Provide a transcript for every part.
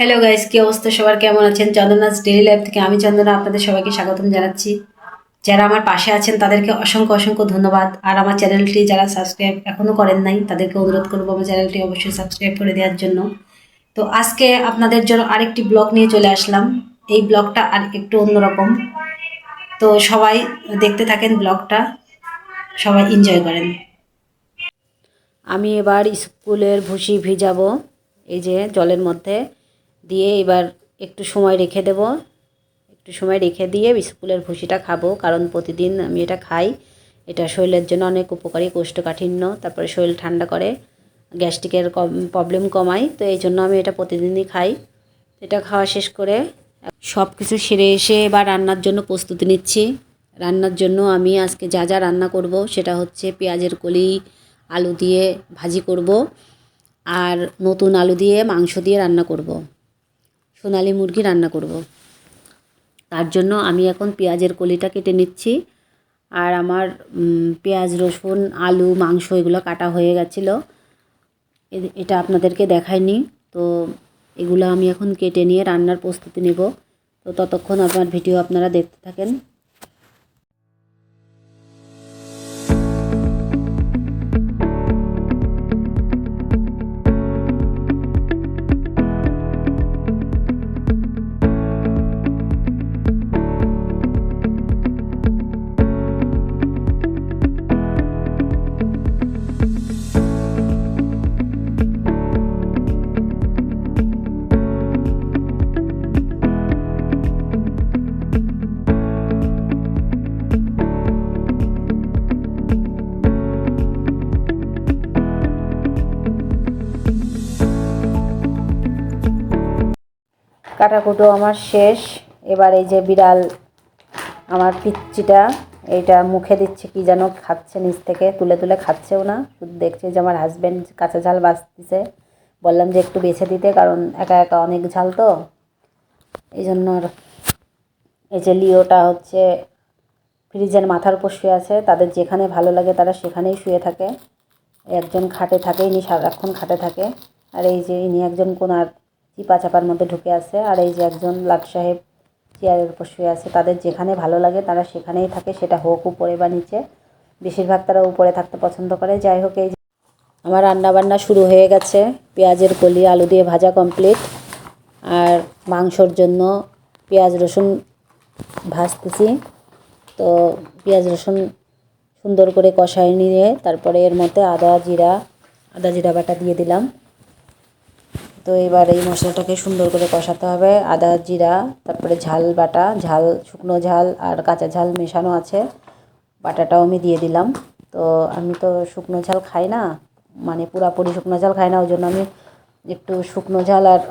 Hello guys কি অবস্থা? সবার কেমন আছেন? চন্দনাস ডেলি লাইফ থেকে আমি চন্দনা আপনাদের সবাইকে স্বাগতম জানাচ্ছি। যারা আমার পাশে আছেন, তাদেরকে অসংখ্য অসংখ্য ধন্যবাদ। আর আমার চ্যানেলটি যারা সাবস্ক্রাইব এখনও করেন নাই, তাদেরকে অনুরোধ করব আমার চ্যানেলটি অবশ্যই সাবস্ক্রাইব করে দেওয়ার জন্য। তো আজকে আপনাদের জন্য আরেকটি ব্লগ নিয়ে চলে আসলাম। এই ব্লগটা আর একটু অন্যরকম। তো সবাই দেখতে থাকেন ব্লগটা। সবাই এনজয় করেন। আমি এবার স্কুলের ভুসি ভিজাবো, এই যে জলের মধ্যে। দিয়ে এবার একটু সময় রেখে দেব। একটু সময় রেখে দিয়ে স্কুলের ভুসিটা খাব, কারণ প্রতিদিন আমি এটা খাই। এটা শরীরের জন্য অনেক উপকারী, কোষ্ঠকাঠিন্য, তারপরে শরীর ঠান্ডা করে, গ্যাস্ট্রিকের প্রবলেম কমায়, তো এই জন্য আমি এটা প্রতিদিনই খাই। এটা খাওয়া শেষ করে সব কিছু সেরে এসে এবার রান্নার জন্য প্রস্তুতি নিচ্ছি। রান্নার জন্য আমি আজকে যা যা রান্না করব, সেটা হচ্ছে পেঁয়াজের কলি, আলু দিয়ে ভাজি করব, আর নতুন আলু দিয়ে মাংস দিয়ে রান্না করব। সোনালি মুরগি রান্না করব। তার জন্য আমি এখন পেঁয়াজের কলিটা কেটে নিচ্ছি। আর আমার পেঁয়াজ, রসুন, আলু, মাংস এগুলো কাটা হয়ে গেছিল। এটা আপনাদেরকে দেখায়নি তো এগুলো আমি এখন কেটে নিয়ে রান্নার প্রস্তুতি নেব। তো ততক্ষণ আমার ভিডিও আপনারা দেখতে থাকেন। কাটাকুটো আমার শেষ। এবার এই যে বিড়াল আমার পিচ্চিটা, এইটা মুখে দিচ্ছে, কি যেন খাচ্ছে নিচ থেকে, তুলে তুলে খাচ্ছেও না। দেখছে যে আমার হাজব্যান্ড কাঁচা ঝাল বাঁচতেছে। বললাম যে একটু বেছে দিতে, কারণ একা একা অনেক ঝাল তো। এই জন্য এই যে লিওটা হচ্ছে ফ্রিজের মাথার উপর শুয়ে আছে। তাদের যেখানে ভালো লাগে তারা সেখানেই শুয়ে থাকে। একজন খাটে থাকে ইনি সারাক্ষণ খাটে থাকে। আর এই যে ইনি একজন কোনার চিপা চাপার মধ্যে ঢুকে আছে আর এই যে একজন লাট সাহেব চেয়ারের উপর শুয়ে আছে, তাদের যেখানে ভালো লাগে তারা সেখানেই থাকে, সেটা হোক উপরে বা নিচে। বেশিরভাগ তারা উপরে থাকতে পছন্দ করে। যাই হোক, এই আমার রান্না বান্না শুরু হয়ে গেছে। পেঁয়াজের কলি, আলু দিয়ে ভাজা কমপ্লিট আর মাংসর জন্য পেঁয়াজ রসুন ভাজতেছি। তো পেঁয়াজ রসুন সুন্দর করে কষায় নিয়ে তারপরে এর মধ্যে আদা, জিরা আদা, জিরা বাটা দিয়ে দিলাম। তো এবার এই মশলাটাকে সুন্দর করে কষাতে হবে। আদা, জিরা, তারপরে ঝাল, বাটা, ঝাল, শুকনো ঝাল আর কাঁচা ঝাল মেশানো আছে। বাটাটাও আমি দিয়ে দিলাম। তো আমি তো শুকনো ঝাল খাই না মানে পুরাপুরি শুকনো ঝাল খাই না, ওই জন্য আমি একটু শুকনো ঝাল আর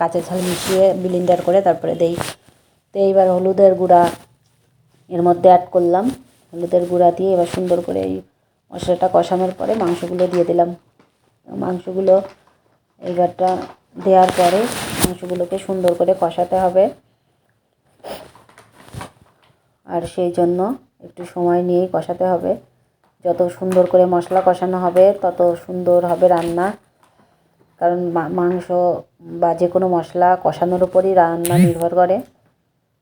কাঁচা ঝাল মিশিয়ে বিলিন্ডার করে তারপরে দেই। তো এইবার হলুদের গুঁড়া এর মধ্যে অ্যাড করলাম। হলুদের গুঁড়া দিয়ে এবার সুন্দর করে এই মশলাটা কষানোর পরে মাংসগুলো দিয়ে দিলাম। মাংসগুলো এইবারটা দেওয়ার পরে মাংসগুলোকে সুন্দর করে কষাতে হবে। আর সেই জন্য একটু সময় নিয়েই কষাতে হবে। যত সুন্দর করে মশলা কষানো হবে, তত সুন্দর হবে রান্না। কারণ মাংস বা যে কোনো মশলা কষানোর উপরই রান্না নির্ভর করে।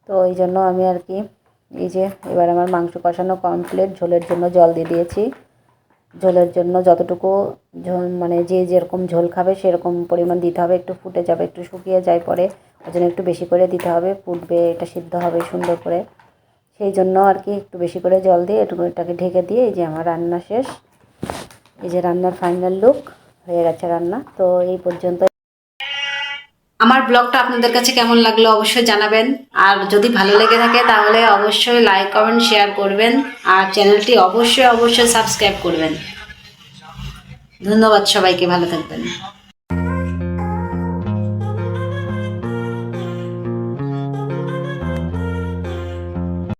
তো এই জন্য আমি আর কি, এই যে এবার আমার মাংস কষানো কমপ্লিট ঝোলের জন্য জল দিয়ে দিয়েছি। ঝোলের জন্য যতটুকু ঝোল মানে যে যেরকম ঝোল খাবে সেরকম পরিমাণ দিতে হবে। একটু ফুটে যাবে, একটু শুকিয়ে যায় পরে। ওই জন্য একটু বেশি করে দিতে হবে, ফুটবে, এটা সিদ্ধ হবে সুন্দর করে। সেই জন্য আর কি একটু বেশি করে জল দিয়ে একটু এটাকে ঢেকে দিয়ে এই যে আমার রান্না শেষ। এই যে রান্নার ফাইনাল লুক, হয়ে গেছে রান্না। তো এই পর্যন্ত আমার ব্লগটা আপনাদের কাছে কেমন লাগল অবশ্যই জানাবেন। আর যদি ভালো লেগে থাকে তাহলে অবশ্যই লাইক, কমেন্ট, শেয়ার করবেন। আর চ্যানেলটি অবশ্যই অবশ্যই সাবস্ক্রাইব করবেন। ধন্যবাদ সবাইকে, ভালো থাকবেন।